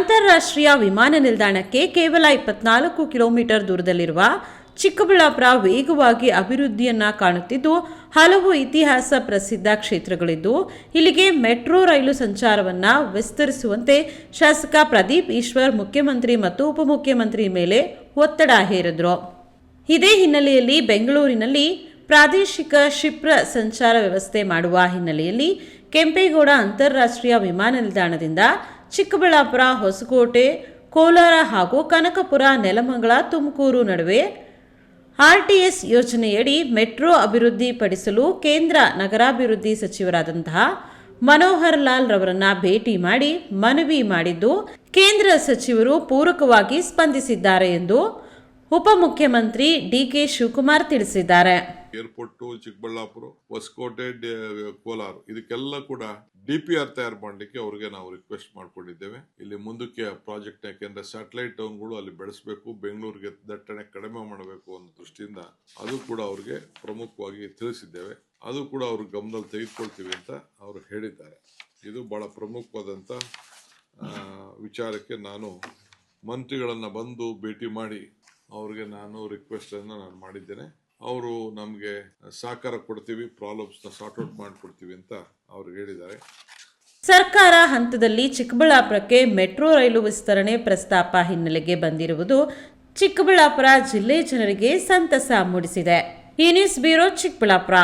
ಅಂತಾರಾಷ್ಟ್ರೀಯ ವಿಮಾನ ನಿಲ್ದಾಣಕ್ಕೆ ಕೇವಲ ಇಪ್ಪತ್ನಾಲ್ಕು ಕಿಲೋಮೀಟರ್ ದೂರದಲ್ಲಿರುವ ಚಿಕ್ಕಬಳ್ಳಾಪುರ ವೇಗವಾಗಿ ಅಭಿವೃದ್ಧಿಯನ್ನು ಕಾಣುತ್ತಿದ್ದು, ಹಲವು ಇತಿಹಾಸ ಪ್ರಸಿದ್ಧ ಕ್ಷೇತ್ರಗಳಿದ್ದು, ಇಲ್ಲಿಗೆ ಮೆಟ್ರೋ ರೈಲು ಸಂಚಾರವನ್ನ ವಿಸ್ತರಿಸುವಂತೆ ಶಾಸಕ ಪ್ರದೀಪ್ ಈಶ್ವರ್ ಮುಖ್ಯಮಂತ್ರಿ ಮತ್ತು ಉಪಮುಖ್ಯಮಂತ್ರಿ ಮೇಲೆ ಒತ್ತಡ ಹೇರಿದ್ರು. ಇದೇ ಹಿನ್ನೆಲೆಯಲ್ಲಿ ಬೆಂಗಳೂರಿನಲ್ಲಿ ಪ್ರಾದೇಶಿಕ ಕ್ಷಿಪ್ರ ಸಂಚಾರ ವ್ಯವಸ್ಥೆ ಮಾಡುವ ಹಿನ್ನೆಲೆಯಲ್ಲಿ ಕೆಂಪೇಗೌಡ ಅಂತಾರಾಷ್ಟ್ರೀಯ ವಿಮಾನ ನಿಲ್ದಾಣದಿಂದ ಚಿಕ್ಕಬಳ್ಳಾಪುರ, ಹೊಸಕೋಟೆ, ಕೋಲಾರ ಹಾಗೂ ಕನಕಪುರ, ನೆಲಮಂಗಲ, ತುಮಕೂರು ನಡುವೆ ಆರ್ಟಿಎಸ್ ಯೋಜನೆಯಡಿ ಮೆಟ್ರೋ ಅಭಿವೃದ್ಧಿಪಡಿಸಲು ಕೇಂದ್ರ ನಗರಾಭಿವೃದ್ಧಿ ಸಚಿವರಾದಂತಹ ಮನೋಹರ್ ಲಾಲ್ ರವರನ್ನ ಭೇಟಿ ಮಾಡಿ ಮನವಿ ಮಾಡಿದ್ದು ಕೇಂದ್ರ ಸಚಿವರು ಪೂರಕವಾಗಿ ಸ್ಪಂದಿಸಿದ್ದಾರೆ ಎಂದು ಉಪಮುಖ್ಯಮಂತ್ರಿ ಡಿಕೆ ಶಿವಕುಮಾರ್ ತಿಳಿಸಿದ್ದಾರೆ. ಏರ್ಪೋರ್ಟ್ ಚಿಕ್ಕಬಳ್ಳಾಪುರ, ಹೊಸಕೋಟೆ ಕೋಲಾರ, ಇದಕ್ಕೆಲ್ಲ ಕೂಡ ಡಿ ಪಿ ಆರ್ ತಯಾರು ಮಾಡಲಿಕ್ಕೆ ಅವ್ರಿಗೆ ನಾವು ರಿಕ್ವೆಸ್ಟ್ ಮಾಡ್ಕೊಂಡಿದ್ದೇವೆ. ಇಲ್ಲಿ ಮುಂದಕ್ಕೆ ಪ್ರಾಜೆಕ್ಟ್ ಯಾಕೆಂದ್ರೆ ಸ್ಯಾಟಲೈಟ್ ಟೌನ್ಗಳು ಅಲ್ಲಿ ಬೆಳೆಸಬೇಕು, ಬೆಂಗಳೂರಿಗೆ ದಟ್ಟಣೆ ಕಡಿಮೆ ಮಾಡಬೇಕು ಅನ್ನೋ ದೃಷ್ಟಿಯಿಂದ ಅದು ಕೂಡ ಅವ್ರಿಗೆ ಪ್ರಮುಖವಾಗಿ ತಿಳಿಸಿದ್ದೇವೆ. ಅದು ಕೂಡ ಅವ್ರ ಗಮನದಲ್ಲಿ ತೆಗೆದುಕೊಳ್ತೀವಿ ಅಂತ ಅವರು ಹೇಳಿದ್ದಾರೆ. ಇದು ಬಹಳ ಪ್ರಮುಖವಾದಂಥ ವಿಚಾರಕ್ಕೆ ನಾನು ಮಂತ್ರಿಗಳನ್ನು ಬಂದು ಭೇಟಿ ಮಾಡಿ ಅವ್ರಿಗೆ ನಾನು ರಿಕ್ವೆಸ್ಟ್ ಅನ್ನ ನಾನು ಮಾಡಿದ್ದೇನೆ. ಅವರು ನಮಗೆ ಸಹಕಾರ ಕೊಡ್ತೀವಿ ಪ್ರಾಬ್ಲಮ್ಸ್ನ ಸಾರ್ಟ್ ಔಟ್ ಮಾಡಿಕೊಡ್ತೀವಿ ಅಂತ ಅವ್ರು ಹೇಳಿದ್ದಾರೆ. ಸರ್ಕಾರ ಹಂತದಲ್ಲಿ ಚಿಕ್ಕಬಳ್ಳಾಪುರಕ್ಕೆ ಮೆಟ್ರೋ ರೈಲು ವಿಸ್ತರಣೆ ಪ್ರಸ್ತಾಪ ಹಿನ್ನೆಲೆಗೆ ಬಂದಿರುವುದು ಚಿಕ್ಕಬಳ್ಳಾಪುರ ಜಿಲ್ಲೆ ಜನರಿಗೆ ಸಂತಸ ಮೂಡಿಸಿದೆ. ಈ ನ್ಯೂಸ್ ಬ್ಯೂರೋ ಚಿಕ್ಕಬಳ್ಳಾಪುರ.